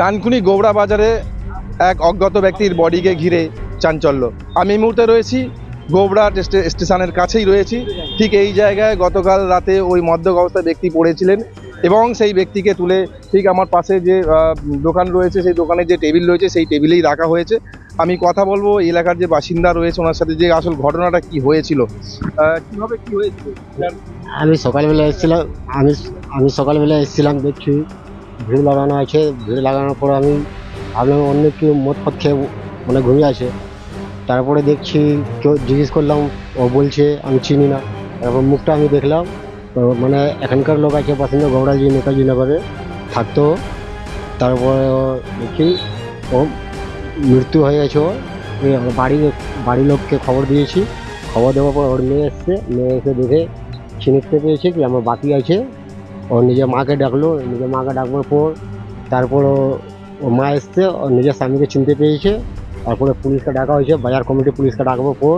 ডানকুনি গোবরা বাজারে এক অজ্ঞাত ব্যক্তির বডিকে ঘিরে চাঞ্চল্য। আমি এই মুহূর্তে রয়েছি গোবরা স্টে- স্টেশনের কাছেই রয়েছি। ঠিক এই জায়গায় গতকাল রাতে ওই মদ্যক অবস্থায় ব্যক্তি পড়েছিলেন এবং সেই ব্যক্তিকে তুলে ঠিক আমার পাশে যে দোকান রয়েছে, সেই দোকানে যে টেবিল রয়েছে, সেই টেবিলেই রাখা হয়েছে। আমি কথা বলব এলাকার যে বাসিন্দা রয়েছে, ওনার সাথে যে আসল ঘটনাটা কি হয়েছিল কীভাবে কি হয়েছিল? আমি সকালবেলা এসেছিলাম, আমি আমি সকালবেলা এসেছিলাম দেখছি ভিড় লাগানো আছে, ভিড় লাগানোর পর আমি ভাবলাম অন্য কেউ মদ ফদ খেয়ে মানে ঘুমিয়ে আছে। তারপরে দেখছি কেউ জিজ্ঞেস করলাম, ও বলছে আমি চিনি না। তারপর মুখটা আমি দেখলাম মানে এখানকার লোক আছে, বাসিন্দা গৌড়াজি নেতাজি নগরে থাকতো। তারপরে দেখি ও মৃত্যু হয়ে গেছে। ও এই আমার বাড়ির বাড়ির লোককে খবর দিয়েছি। খবর দেওয়ার পর ওর মেয়ে এসছে। মেয়ে এসে দেখে চিনিতে পেয়েছে কি, আমার বাকি আছে। ও নিজের মাকে ডাকলো নিজের মাকে ডাকবার পর তারপর ও- মা এসছে ও নিজের স্বামীকে চিনতে পেয়েছে তারপরে পুলিশকে ডাকা হয়েছে বাজার কমিটি পুলিশকে ডাকবার পর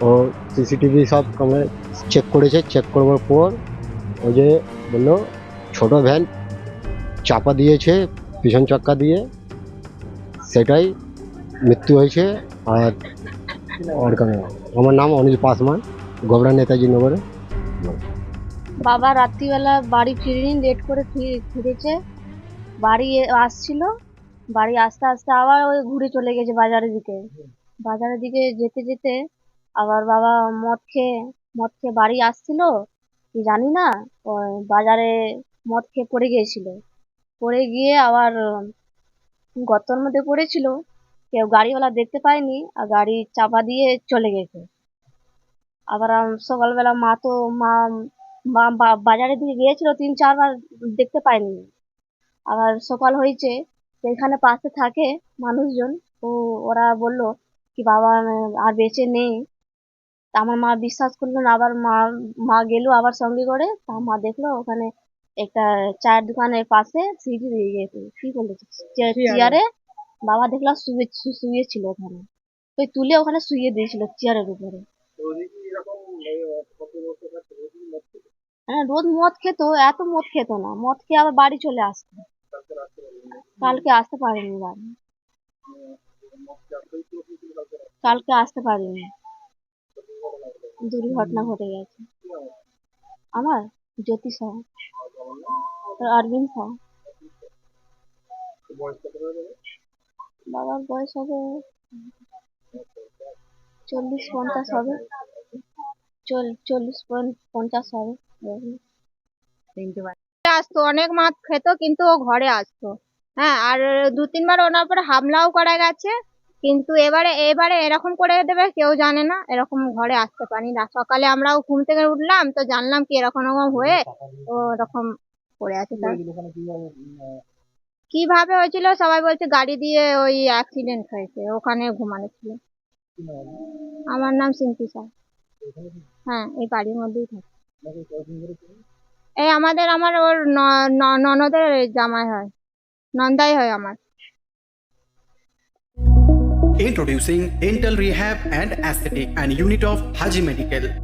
ও সিসিটিভি সব চেক করেছে চেক করবার পর ও যে বলল ছোটো ভ্যান চাপা দিয়েছে পিছন চাক্কা দিয়ে সেটাই মৃত্যু হয়েছে আর আমার নাম অনিল পাসওয়ান গোবরা নেতাজি নগরে বাবা রাত্রিবেলা বাড়ি ফিরিনি লেট করে ফিরেছে। বাড়ি আসছিল। বাড়ি আসতে আসতে আবার ওই ঘুরে চলে গেছে বাজারের দিকে। বাজারের দিকে যেতে যেতে আবার বাবা মদ খেয়ে মদ খেয়ে বাড়ি আসছিল। কি জানি না বাজারে মদ খেয়ে পড়ে গিয়েছিল। পড়ে গিয়ে আবার গর্তর মধ্যে পড়েছিল। কেউ গাড়িওয়ালা দেখতে পায়নি আর গাড়ি চাপা দিয়ে চলে গেছে। আবার সকালবেলা মা তো, মা বাজারের দিকে গিয়েছিল তিন চারবার দেখতে পাইনি। আবার সকাল হয়েছে তো এখানে পাশে থাকে মানুষজন ও ওরা বলল কি বাবা আর বেঁচে নেই। তা আমার মা বিশ্বাস করল না আবার মা মা গেল আবার সঙ্গে করে। তা মা দেখল ওখানে একটা চায়ের দোকানের পাশে সিঁড়ি কি বলেছে চেয়ারে বাবা দেখলাম শুয়ে শুয়েছিল ওখানে। ওই তুলে ওখানে শুয়ে দিয়েছিল চেয়ারের উপরে। হ্যাঁ রোজ মদ খেত, এত মদ খেত না। মদ খেয়ে আবার বাড়ি চলে আসতো। কালকে আসতে পারিনি বাড়ি। কালকে আসতে পারিনি। দুর্ঘটনা ঘটে গেছে। আমার জ্যোতি সাহ অরবিন্দ সাহ বাবার বয়স হবে চল্লিশ পঞ্চাশ হবে। চল- চল্লিশ পঞ্চ- পঞ্চাশ হবে। আসতো, অনেক মাছ খেত, কিন্তু ও ঘরে আসতো। হ্যাঁ আর দু তিনবার ওনার উপরে হামলাও করা গেছে, কিন্তু এবারে এবারে এরকম করে দেবে, কেউ জানে না, এরকম ঘরে আসতে পারি না, সকালে আমরাও ঘুম থেকে উঠলাম, তো জানলাম কি এরকম এরকম হয়ে ও এরকম পড়ে আছে কীভাবে হয়েছিল? সবাই বলছে গাড়ি দিয়ে ওই অ্যাক্সিডেন্ট হয়েছে, ওখানে ঘুমানো ছিল। আমার নাম সিম্পি সাহ হ্যাঁ এই বাড়ির মধ্যেই থাকে। এই আমাদের আমার ওর ননদের জামাই হয় নন্দাই হয় আমার Introducing Dental Rehab and Aesthetic and Unit of Haji Medical.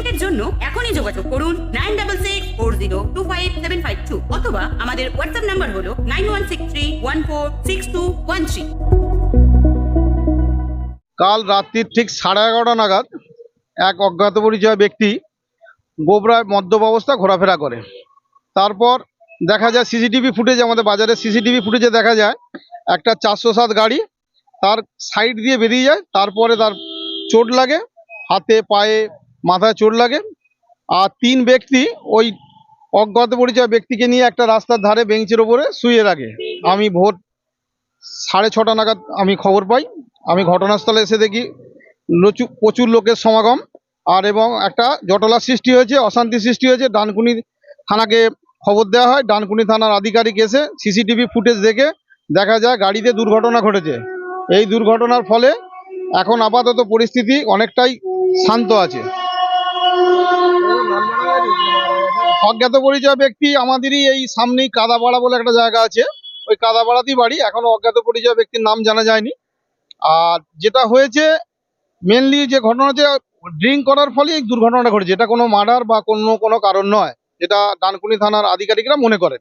অ্যাপয়েন্টমেন্টের জন্য এখনই যোগাযোগ করুন nine double six four zero two five seven five two অথবা আমাদের হোয়াটসঅ্যাপ নাম্বার হলো nine one six three one four six two one three. কাল রাত্রির ঠিক সাড়ে এগারোটা নাগাদ এক অজ্ঞাত পরিচয় ব্যক্তি গোবরায় মদ্যপ অবস্থা ঘোরাফেরা করে। তারপর দেখা যায় সিসিটিভি ফুটেজে, আমাদের বাজারে সিসিটিভি ফুটেজে দেখা যায় একটা চারশো সাত গাড়ি তার সাইড দিয়ে বেরিয়ে যায়, তারপরে তার চোট লাগে, হাতে, পায়ে মাথায় চোট লাগে। আর তিন ব্যক্তি ওই অজ্ঞাত পরিচয় ব্যক্তিকে নিয়ে একটা রাস্তার ধারে বেঞ্চের ওপরে শুয়ে রাখে আমি ভোর সাড়ে ছটা নাগাদ আমি খবর পাই। আমি ঘটনাস্থলে এসে দেখি প্রচুর প্রচুর লোকের সমাগম। আর এবং একটা জটলা সৃষ্টি হয়েছে, অশান্তি সৃষ্টি হয়েছে। ডানকুনি থানাকে খবর দেওয়া হয়। ডানকুনি থানার আধিকারিক এসে সিসিটিভি ফুটেজ দেখে দেখা যায় গাড়িতে দুর্ঘটনা ঘটেছে। এই দুর্ঘটনার ফলে এখন আপাতত পরিস্থিতি অনেকটাই শান্ত আছে। অজ্ঞাত পরিচয় ব্যক্তি আমাদেরই এই সামনেই কাদাপাড়া বলে একটা জায়গা আছে। ওই কাদাপাড়াতেই বাড়ি, এখনও অজ্ঞাত পরিচয় ব্যক্তির নাম জানা যায়নি। আর যেটা হয়েছে মেনলি যে ঘটনা হচ্ছে ড্রিঙ্ক করার ফলে এই দুর্ঘটনাটা ঘটেছে। এটা কোনো মার্ডার বা কোনো কোনো কারণ নয়। যেটা ডানকুনি থানার আধিকারিকরা মনে করেন।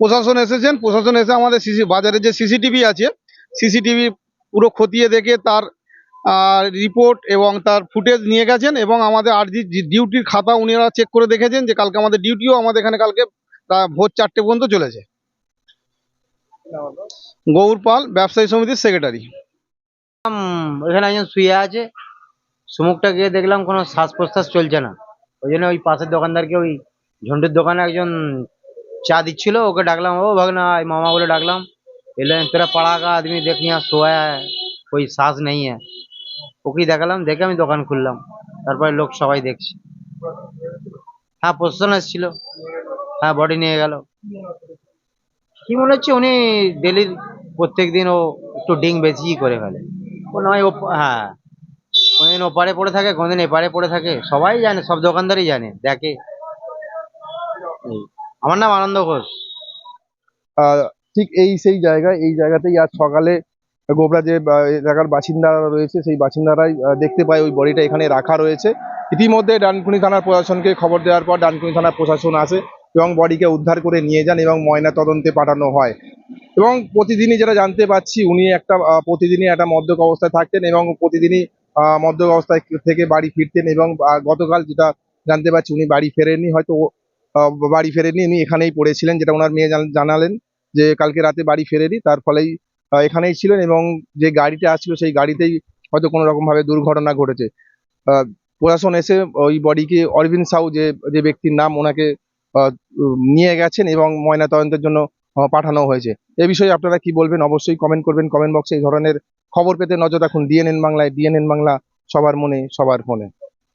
প্রশাসন এসেছেন, প্রশাসন এসে আমাদের সিসি বাজারে যে সিসিটিভি আছে সিসিটিভি পুরো খতিয়ে দেখে তার রিপোর্ট এবং তার ফুটেজ নিয়ে গেছেন এবং আমাদের আর ডিউটির খাতা উনিরা চেক করে দেখেছেন যে কালকে আমাদের ডিউটিও আমাদের এখানে কালকে প্রায় ভোর চারটে পর্যন্ত চলেছে গৌর পাল ব্যবসায়ী সমিতির সেক্রেটারি উম, ওইখানে একজন শুয়ে আছে সুমুখটা গিয়ে দেখলাম কোনো শ্বাস প্রশ্বাস চলছে না ওই জন্য ওই পাশের দোকানদারকে ওই ঝন্টুর দোকানে একজন চা দিচ্ছিল ওকে ডাকলাম ও ভাগনা আয় মামা বলে ডাকলাম এলে তেরা পাড়া কা আদমি দেখ यहाँ सोया है कोई শ্বাস নেই है ওকেই দেখালাম, দেখে আমি দোকান খুললাম। তারপরে লোক সবাই দেখছে। হ্যাঁ প্রশাসন এসেছিল। হ্যাঁ বডি নিয়ে গেল। কি মনে হচ্ছে, উনি ডেলির প্রত্যেক দিন ও একটু ডিং বেশিই করে ফেলে। ও হ্যাঁ কোনদিন ওপারে পড়ে থাকে, কোনদিন এপারে পড়ে থাকে, সবাই জানে, সব দোকানদারই জানে, দেখে। আমার নাম আনন্দ ঘোষ। ঠিক এই সেই জায়গায়, এই জায়গাতেই আজ সকালে গোবরা যে এলাকার বাসিন্দারা রয়েছে, সেই বাসিন্দারাই দেখতে পায় ওই বডিটা এখানে রাখা রয়েছে। ইতিমধ্যে ডানকুনি থানার প্রশাসনকে খবর দেওয়ার পর ডানকুনি থানার প্রশাসন আসে এবং বডিকে উদ্ধার করে নিয়ে যান এবং ময়না তদন্তে পাঠানো হয়। এবং প্রতিদিনই যেটা জানতে পাচ্ছি, উনি একটা প্রতিদিনই একটা মদ্যক অবস্থায় থাকতেন এবং প্রতিদিনই মদ্যক অবস্থায় থেকে বাড়ি ফিরতেন এবং গতকাল যেটা জানতে পারছি উনি বাড়ি ফেরেননি, হয়তো বাড়ি ফেরেননি, উনি এখানেই পড়েছিলেন, যেটা ওনার মেয়ে জানালেন যে কালকে রাতে বাড়ি ফেরেনি, তার ফলেই এখানেই ছিলেন এবং যে গাড়িটা আসছিল সেই গাড়িতেই হয়তো কোনো রকম ভাবে দুর্ঘটনা ঘটেছে। প্রশাসন এসে ওই বডিকে অরবিন্দ সাউ যে যে ব্যক্তির নাম ওনাকে নিয়ে গেছেন এবং ময়না তদন্তের জন্য পাঠানো হয়েছে। এ বিষয়ে আপনারা কি বলবেন? অবশ্যই কমেন্ট করবেন। কমেন্ট বক্সে এই ধরনের খবর পেতে নজর রাখুন। ডিএনএন বাংলায় ডিএনএন বাংলা সবার মনে, সবার ফোনে।